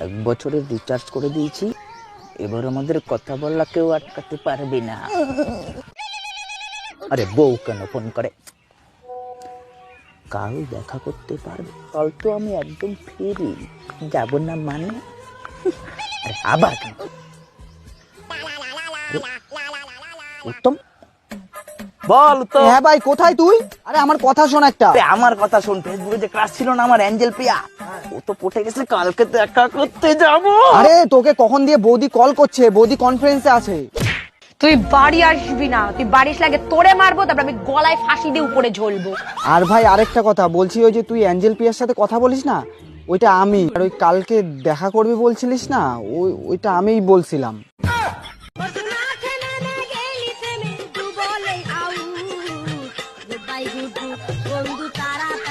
এক বছরের রিচার্জ করে দিয়েছি। এবার আমাদের কথা বলা কেউ আটকাতে পারবে না। আরে বউ কেন ফোন করে? কাল দেখা করতে পারবে। কাল তো আমি একদম ফ্রি। যাব না মানে? আবার কেন? উত্তম? বল তো। হ্যাঁ ভাই কোথায় তুই? আরে আমার কথা শোন একটা। আমার কথা শোন ফেসবুকে যে ক্লাস ছিল না আমার অ্যাঞ্জেল প্রিয়া ও তো পটে গেছে কালকে দেখা করতে যাব। আরে তোকে কখন দিয়ে বৌদি কল করছে? বৌদি কনফারেন্সে আছে। তুই বাড়ি আসবি না তুই বাড়ির লাগে তোরে মারবো তারপর আমি গলায় ফাঁসি দিয়ে উপরে ঝলবো। আর ভাই আরেকটা কথা বলছি ওই যে তুই অ্যাঞ্জেল পিয়ার সাথে কথা বলিস না? ওইটা আমি। আর ওই কালকে দেখা করবি বলছিলিস না ওই ওইটা আমিই বলছিলাম। বন্ধু বন্ধু তারা